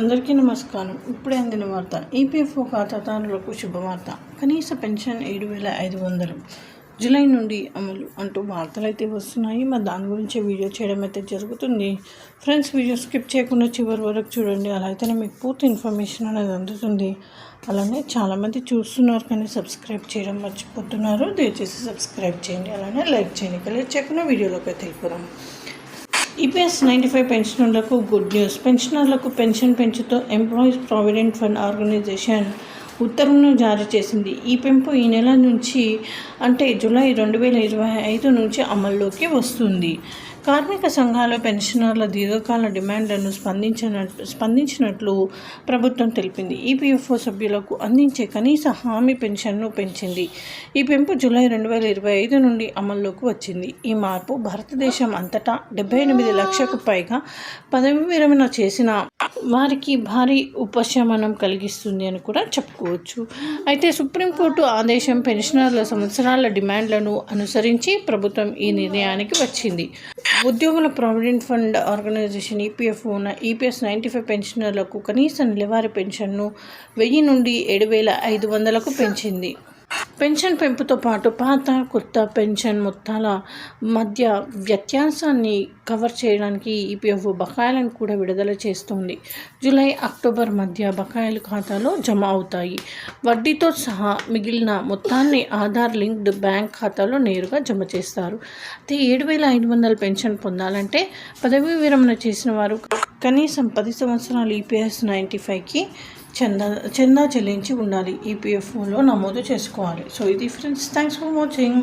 అందరికీ నమస్కారం. ఇప్పుడే అందిన వార్త. ఈపీఎఫ్ఓ ఖాతాదారులకు శుభవార్త. కనీస పెన్షన్ ఏడు వేల ఐదు వందలు. జూలై నుండి అమలు అంటూ వార్తలు అయితే వస్తున్నాయి. మరి దాని గురించి వీడియో చేయడం అయితే జరుగుతుంది. ఫ్రెండ్స్ వీడియో స్కిప్ చేయకుండా చివరి వరకు చూడండి. అలా అయితేనే మీకు పూర్తి ఇన్ఫర్మేషన్ అనేది అందుతుంది. అలానే చాలామంది చూస్తున్నారు కానీ సబ్స్క్రైబ్ చేయడం మర్చిపోతున్నారు. దయచేసి సబ్స్క్రైబ్ చేయండి. అలానే లైక్ చేయండి. కలిసి చేయకుండా వీడియోలోకి అయితే వెళ్ళిపోదాం. ఈపీఎస్ నైంటీ ఫైవ్ పెన్షనర్లకు గుడ్ న్యూస్ పెన్షనర్లకు పెన్షన్ పెంచుతూ ఎంప్లాయీస్ ప్రావిడెంట్ ఫండ్ ఆర్గనైజేషన్ ఉత్తర్వులను జారీ చేసింది. ఈ పెంపు ఈ నెల నుంచి అంటే జూలై రెండు వేల ఇరవై ఐదు నుంచి అమల్లోకి వస్తుంది. కార్మిక సంఘాల పెన్షనర్ల దీర్ఘకాల డిమాండ్లను స్పందించిన స్పందించినట్లు ప్రభుత్వం తెలిపింది. ఈపీఎఫ్ఓ సభ్యులకు అందించే కనీస హామీ పెన్షన్ను పెంచింది. ఈ పెంపు జూలై రెండు వేల ఇరవై ఐదు నుండి అమల్లోకి వచ్చింది. ఈ మార్పు భారతదేశం అంతటా డెబ్బై ఎనిమిది లక్షకు పైగా పదవి విరమణ చేసిన వారికి భారీ ఉపశమనం కలిగిస్తుంది అని కూడా చెప్పుకోవచ్చు. అయితే సుప్రీంకోర్టు ఆదేశం పెన్షనర్ల సంవత్సరాల డిమాండ్లను అనుసరించి ప్రభుత్వం ఈ నిర్ణయానికి వచ్చింది. ఉద్యోగుల ప్రావిడెంట్ ఫండ్ ఆర్గనైజేషన్ ఈపీఎఫ్ ఉన్న ఈపీఎస్ నైంటీ ఫైవ్ పెన్షనర్లకు కనీస నెలవారీ పెన్షన్ను వెయ్యి నుండి ఏడు వేల ఐదు వందలకు పెంచింది. పెన్షన్ పెంపుతో పాటు పాత కొత్త పెన్షన్ మొత్తాల మధ్య వ్యత్యాసాన్ని కవర్ చేయడానికి ఈపీఎఫ్ బకాయిలను కూడా విడుదల చేస్తుంది. జూలై అక్టోబర్ మధ్య బకాయిలు ఖాతాలో జమ అవుతాయి. వడ్డీతో సహా మిగిలిన మొత్తాన్ని ఆధార్ లింక్డ్ బ్యాంక్ ఖాతాలో నేరుగా జమ చేస్తారు. అయితే ఏడు వేల ఐదు వందల పెన్షన్ పొందాలంటే పదవీ విరమణ చేసిన వారు కనీసం పది సంవత్సరాలు ఈపీఎస్ నైంటీ ఫైవ్కి చందా చందా చెల్లించి ఉండాలి. ఈపీఎఫ్ఓలో నమోదు చేసుకోవాలి. సో ఇది ఫ్రెండ్స్ థ్యాంక్స్ ఫర్ వాచింగ్